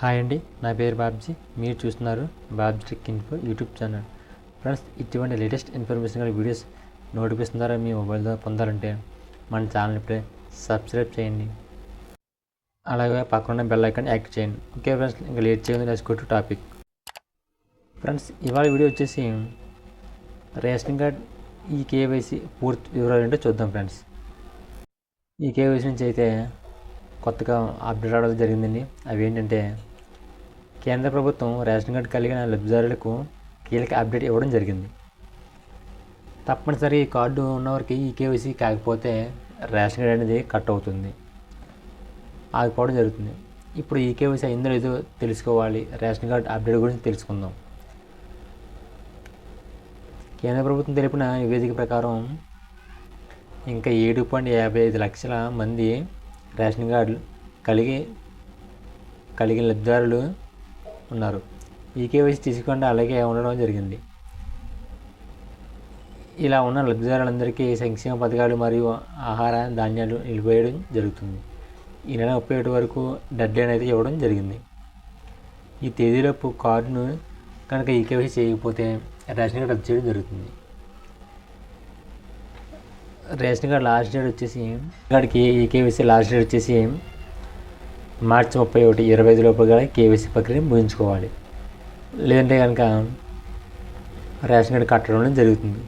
Hi అండి నా పేరు బాబ్జీ. మీరు చూస్తున్నారు Babji tech info YouTube channel. Friends ఇటువంటి లేటెస్ట్ ఇన్ఫర్మేషన్ గల వీడియోస్ నోటిఫికేషన్ ద్వారా మీ మొబైల్ ద్వారా పొందాలంటే మన ఛానల్ ఇప్పుడే సబ్స్క్రైబ్ చేయండి. అలాగే పక్కన బెల్ ఐకాన్ యాక్ట్ చేయండి. ఓకే ఫ్రెండ్స్ ఇంకా లేట్ చేయండి లెట్స్ టాపిక్ ఫ్రెండ్స్ ఇవాళ వీడియో వచ్చేసి రేషన్ కార్డ్ ఈ కేవైసీ పూర్తి వివరాలు ఏంటో చూద్దాం ఫ్రెండ్స్. ఈ కేవైసీ నుంచి అయితే కొత్తగా అప్డేట్ అవడం జరిగిందండి. అవి ఏంటంటే కేంద్ర ప్రభుత్వం రేషన్ కార్డు కలిగిన లబ్ధిదారులకు కీలక అప్డేట్ ఇవ్వడం జరిగింది. తప్పనిసరి ఈ కార్డు ఉన్నవారికి ఈ కేవైసీ కాకపోతే రేషన్ కార్డు అనేది కట్ అవుతుంది. ఆగిపోవడం జరుగుతుంది. ఇప్పుడు ఈ కేవైసీ అయిందో లేదో తెలుసుకోవాలి. రేషన్ కార్డు అప్డేట్ గురించి తెలుసుకుందాం. కేంద్ర ప్రభుత్వం తెలిపిన నివేదిక ప్రకారం ఇంకా ఏడు పాయింట్ యాభై ఐదు లక్షల మంది రేషన్ కార్డులు కలిగి కలిగిన లబ్ధిదారులు ఉన్నారు. ఈ కేవైసీ తీసుకోండి అలాగే ఉండడం జరిగింది. ఇలా ఉన్న లబ్ధిదారులందరికీ సంక్షేమ పథకాలు మరియు ఆహార ధాన్యాలు నిలిపేయడం జరుగుతుంది. ఈ నెల ముప్పై ఒకటి వరకు డెడ్ లైన్ అయితే ఇవ్వడం జరిగింది. ఈ తేదీలోపు కార్డును కనుక ఈ కేవైసీ చేయకపోతే రేషన్ కార్డు రద్దు చేయడం జరుగుతుంది. రేషన్ కార్డు లాస్ట్ డేట్ వచ్చేసి కార్డుకి ఈ కేవైసీ లాస్ట్ డేట్ వచ్చేసి మార్చి ముప్పై ఒకటి ఇరవై ఐదు లోపు కూడా కేవైసీ ప్రక్రియ ముగించుకోవాలి. లేదంటే కనుక రేషన్ కార్డు కట్టడం జరుగుతుంది.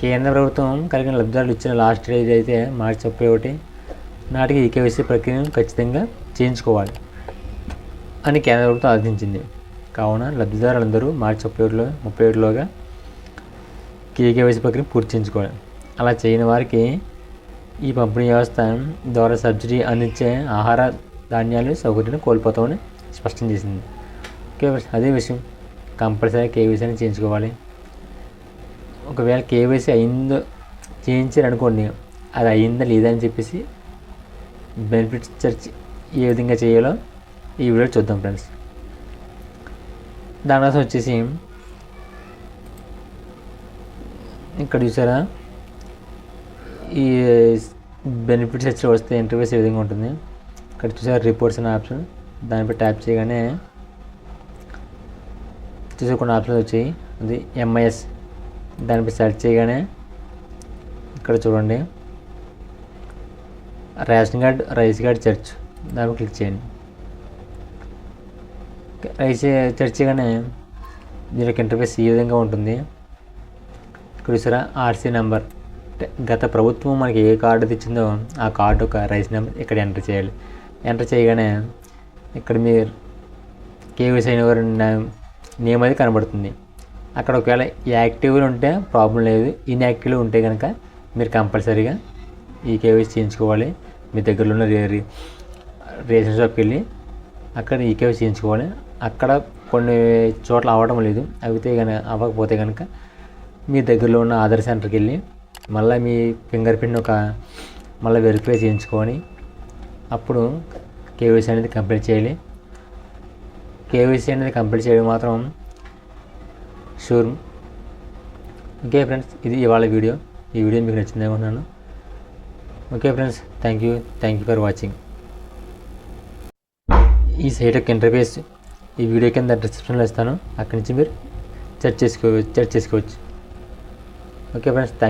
కేంద్ర ప్రభుత్వం కలిగిన లబ్ధిదారులు ఇచ్చిన లాస్ట్ డేట్ అయితే మార్చి ముప్పై ఒకటి నాటికి ఈ కేవైసీ ప్రక్రియను ఖచ్చితంగా చేయించుకోవాలి అని కేంద్ర ప్రభుత్వం ఆదేశించింది. కావున లబ్ధిదారులందరూ మార్చి ముప్పై ఒకటిలో ముప్పై ఒకటిలోగా కేకేవైసీ ప్రక్రియ పూర్తి చేయించుకోవాలి. అలా చేయని వారికి ఈ పంపిణీ వ్యవస్థ ద్వారా సబ్సిడీ అందించే ఆహార ధాన్యాలు సౌకర్యాన్ని కోల్పోతామని స్పష్టం చేసింది. ఓకే అదే విషయం. కంపల్సరీ కేవైసీని చేయించుకోవాలి. ఒకవేళ కేవైసీ అయిందో చేయించారు అనుకోండి అది అయిందా లేదా అని చెప్పేసి బెనిఫిట్స్ చర్చ్ ఏ విధంగా చేయాలో ఈ వీడియో చూద్దాం ఫ్రెండ్స్. దానికోసం వచ్చేసి ఇక్కడ చూసారా? ఈ బెనిఫిట్స్ వచ్చి వస్తే ఇంటర్వ్యూస్ ఏ విధంగా ఉంటుంది? ఇక్కడ చూసారు రిపోర్ట్స్ అనే ఆప్షన్ దానిపై ట్యాప్ చేయగానే చూసే కొన్ని ఆప్షన్స్ వచ్చాయి. అది ఎంఐఎస్ దానిపై సెర్చ్ చేయగానే ఇక్కడ చూడండి. Ration card rice card search దానిపై క్లిక్ చేయండి. రైస్ చర్చ్ చేయగానే దీని యొక్క ఇంటర్ఫేస్ ఈ విధంగా ఉంటుంది. ఇక్కడ చూసారా ఆర్సీ నెంబర్ గత ప్రభుత్వం మనకి ఏ కార్డు తెచ్చిందో ఆ కార్డు ఒక రైస్ నెంబర్ ఇక్కడ ఎంటర్ చేయాలి. ఎంటర్ చేయగానే ఇక్కడ మీరు కేవీసీ అయిన వారి నేమ్ అది కనబడుతుంది. అక్కడ ఒకవేళ యాక్టివ్లో ఉంటే ప్రాబ్లం లేదు. ఇన్యాక్టివ్లో ఉంటే కనుక మీరు కంపల్సరీగా ఈ కేవీసీ చేయించుకోవాలి. మీ దగ్గరలో ఉన్న రే రేషన్ షాప్కి వెళ్ళి అక్కడ ఈ కేవీసీ చేయించుకోవాలి. అక్కడ కొన్ని చోట్ల అవ్వడం లేదు. అయితే కనుక అవ్వకపోతే కనుక మీ దగ్గరలో ఉన్న ఆధార్ సెంటర్కి వెళ్ళి మళ్ళీ మీ ఫింగర్ ప్రింట్ ఒక మళ్ళీ వెరిఫై చేయించుకొని అప్పుడు కేవైసీ అనేది కంప్లీట్ చేయాలి. కేవైసీ అనేది కంప్లీట్ చేయడం మాత్రం షూర్ ఓకే ఫ్రెండ్స్ ఇది ఇవాళ వీడియో ఈ వీడియో మీకు నచ్చింది ఉన్నాను okay friends thank you thank you for watching ఈ సైట్ యొక్క ఇంటర్ఫేస్ ఈ వీడియో కింద డిస్క్రిప్షన్లో ఇస్తాను. అక్కడి నుంచి మీరు సెర్చ్ చేసుకోవచ్చు సెర్చ్ చేసుకోవచ్చు. Okay friends thank